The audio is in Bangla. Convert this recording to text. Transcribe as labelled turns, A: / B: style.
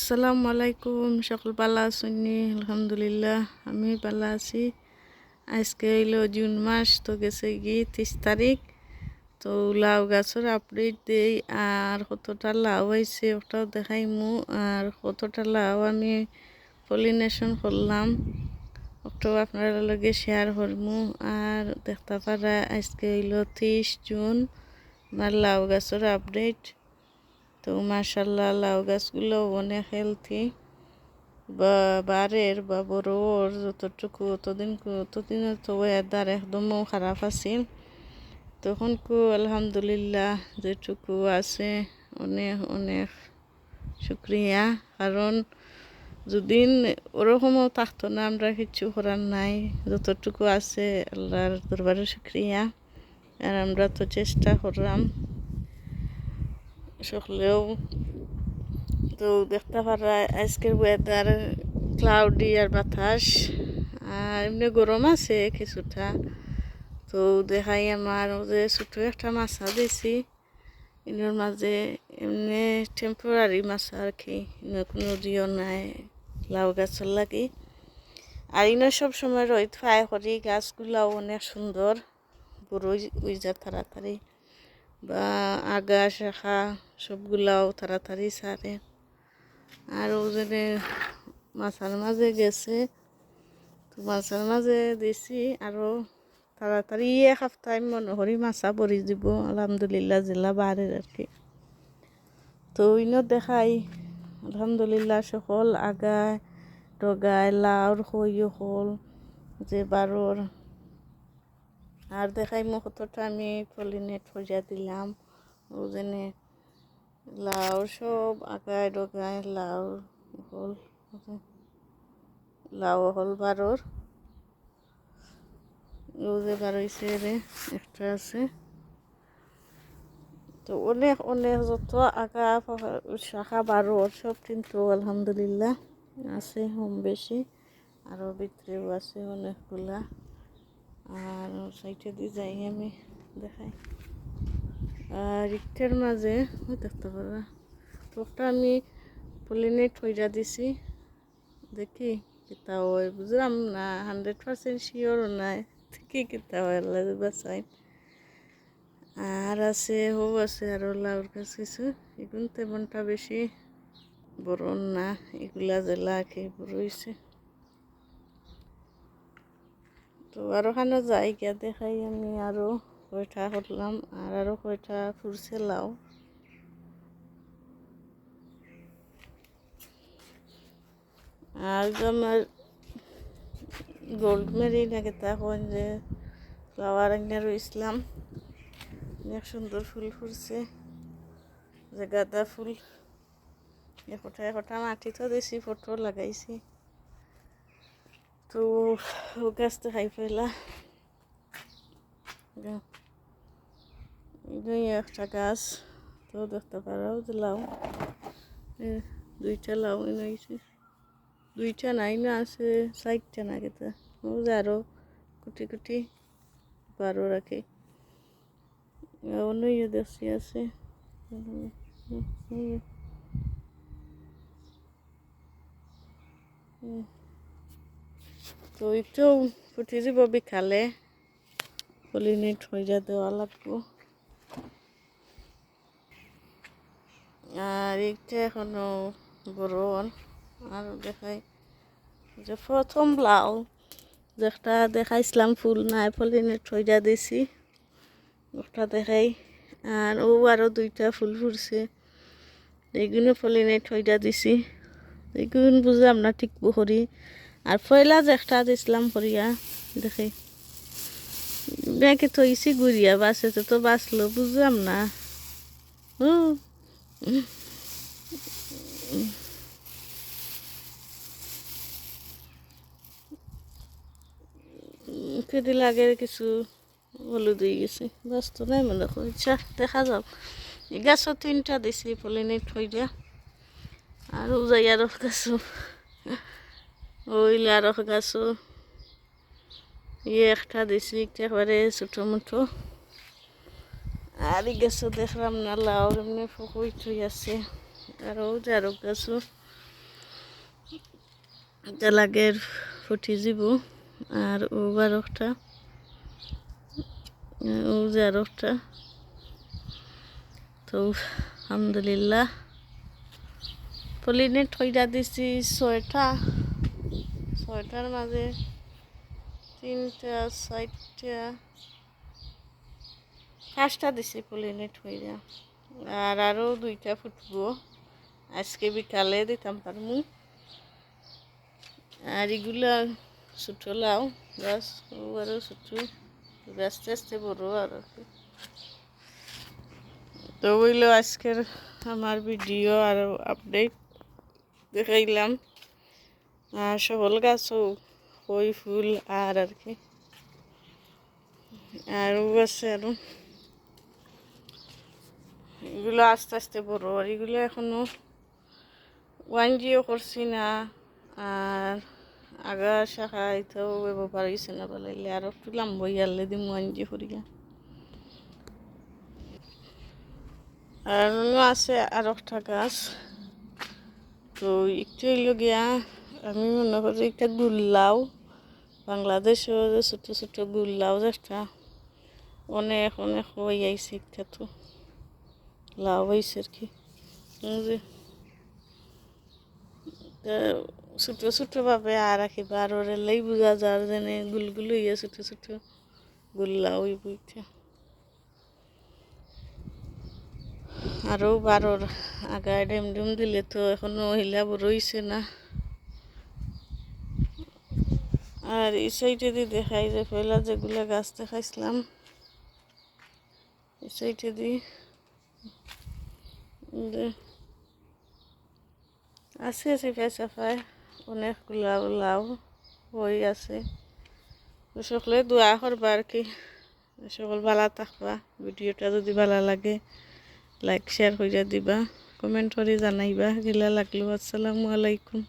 A: আসসালামু আলাইকুম, সকল পালা আছেননি আলহামদুলিল্লাহ, আমি পালা আছি। আজকে হইল জুন মাস, তো গেছে কি তিরিশ তারিখ। তো লাউ গাছের আপডেট দেই, আর কতটা লাউ হয়েছে ওটাও দেখাইমু। আর কতটা লাউ আমি পলিনেশন করলাম, ওটাও আপনার লগে শেয়ার করমু। আর দেখতে পারা, আজকে হইল তিরিশ জুন, আমার লাউ গাছের আপডেট তো মার্শাল্লাহ লাউ গাছগুলো অনেক হেলথি বা বারের বা বড়োর যতটুকু, অতদিন অতদিন তো ওয়েদার একদমও খারাপ আছিল। তখন কু, আলহামদুলিল্লাহ যেটুকু আছে, অনেক অনেক শুক্রিয়া। কারণ যদিন ওরকমও থাকতো না, আমরা কিছু করার নাই। যতটুকু আছে, আল্লাহর দরবারে শুক্রিয়া। আর আমরা তো চেষ্টা করলাম। সকলেও তো দেখতে পারা আজকের ওয়েদার ক্লাউডি আর বাতাস, আর এমনি গরম আছে কিছুটা। তো দেখাই আমার যে ছোটো একটা মাছা দিছি এর মাঝে এমনি টেম্পোরারি মাছা আর কি কোনো দিও নাই, লাউ গাছের লাগি। আর ইনো সব সময় রোহিত ফাই করি গাছগুলাও অনেক সুন্দর বড় উই যা তাড়াতাড়ি। বা আগা, শাখা, সবগুলাও তাড়াতাড়ি সারে। আর ও যেনে মাছার মাঝে গেছে, তো মাছার মাঝে দিছি আরও তাড়াতাড়ি এক সপ্তাহ মনে করি মাছা পরি দিব, আলহামদুলিল্লাহ জেলা বাড়ির আর কি। তো ইন দেখাই, আলহামদুলিল্লাহ সকল আগায় ডগায় লাউর হইও হল, যে বারোর আর দেখাই মোক কতটা আমি পলিনেট হইয়া দিলাম। ও যেনে লাউ সব আগায় ডগায় লাউ হল লাউ হল বারোর। যে বারোইছে রে, একটা আছে। তো অনেক অনেক যত আগা শাখা বারোর সব কিন্তু আলহামদুলিল্লাহ আছে, কম বেশি। আরও ভিতরেও আছে অনেকগুলা। আর সাইডে দিয়ে যাই আমি, দেখাই। আর ইটের মাঝে দেখতে পারা তোটা আমি পলিনেট হইয়া দিছি। দেখি, কিতা হয়, বুঝলাম না হান্ড্রেড পার্সেন্ট শিওর নাই। কি কিতা হয়, আল্লাহ বাসাই আর আছে হো আছে আরও লাউর গাছ কিছু এগুলো তেমনটা বেশি বড় না, এগুলা জেলা খেয়ে বড় হয়েছে তো আরও খানো যাই গিয়া দেখাই আমি আরও কয়টা করলাম আর আরও কয়টা ফুরছে লাও। আর আমার গোল্ড মেরি নাকি তখন যে ফ্লাওয়ার এনে ইসলাম অনেক সুন্দর ফুল ফুটছে। যে গাঁদা ফুল। একটা একটা মাটি তো দিছি ফটো লাগাইছি। তো গাছটা খাই ফেলা। এই একটা গাছ, তো দেখতে পারো যে লাউ। দুইটা লাউ এনেছে দুইটা নাই না, আছে চারটা না কেতা আরও কুটি কুটি বারো রাখে। অন্য ইয়ে দেখছি, আছে। তো একটু ফুটি যাব বিকালে। পলিনেট হয়ে যা দেওয়া লাগবো। আর একটা এখনও বড় আর দেখাই যে প্রথম ব্লাউ। যেটা দেখাইছিলাম ফুল নাই পলিনেট হয়ে যা দিছি। ওটা দেখাই। আর ও আরও দুইটা ফুল ফুটছে। এইগুলো পলিনেট হয়ে যা দিছি। এইগুলো বুঝলাম না ঠিক বহরি। আর পয়লা একটা দিছিলাম করিয়া দেখে। ব্যাংকে থইছি ঘুরিয়া বাসে তো বাঁচলো বুঝলাম না। ও কেদি লাগে কিছু, হলুদ হয়ে গেছে। ব্যস্ত নাই মনে ইচ্ছা দেখা এই গাছও তিনটা দিছি, পলিনেট হইয়া আর যাই আর গাছও ওই আর গাছও। ইয়ে একটা দিছি একেবারে ছোটো মুঠো আর গেছো দেখলাম না, লাউ এমনি ফুকুই থই আছে। আরও যারো গাছও। এটা লাগের ফুটি যাব আর ও বারোটা ও আরোটা তো আলহামদুলিল্লাহ। পলিনেট হইয়া দিছি ছয়টা। ছয়টার মাঝে, তিনটা, চারটা। পাঁচটা দিছি পলিনেট হইয়া। আর আরও দুইটা ফুটব। আজকে বিকালে দিতাম পারমু আর এগুলা ছোটো লাউ গাছ আরও ছোটো। আস্তে আস্তে বড় আর তো বইলো আজকের আমার ভিডিও আর আপডেট দেখাইলাম। আর সকল গাছও, কই ফুল আর আর কি। আর ও আছে আরও। এগুলো আস্তে আস্তে বড়। আর এগুলো এখনও ওয়ান জিও করছি না। আর আগা শাখা এটাও ব্যবহার হয়েছে না বলাইলে। আর একটু লাম্ব ইয়ারলে দিম ওয়ান জি করিয়া। আর আছে আর একটা গাছ। তো একটু গিয়া আমি মনে করি একটা গুল্লাও। বাংলাদেশও ছোটো ছোটো গুল্লাও যেটা অনেক অনেক হয়ে আইছে একটা তো। লাভ হয়েছে আর কি। যে ছোটো ছোটো ভাবে আর রাখিবা আর ওর বোঝা যার যেনে গুলগুলো ইয়ে ছোটো ছোটো গুল্লা ওই বইটা আরও বারোর আগায় ডেম ডেম দিলে তো এখনও হিলা রইছে না। আর এই সাইডে দেখাই যে পয়লা যেগুলা গাছ দেখাইছিলাম। এই সাইডে দিয়ে আছে আছে ফেসাফায় অনেকগুলা লাউ হয়ে আছে। সকলে দোয়া করবা আর কি। সকল ভালো থাকবা। ভিডিওটা যদি ভালো লাগে লাইক শেয়ার করে দিবা। কমেন্ট করে জানাইবা। গিলা লাগল, আসসালামু আলাইকুম।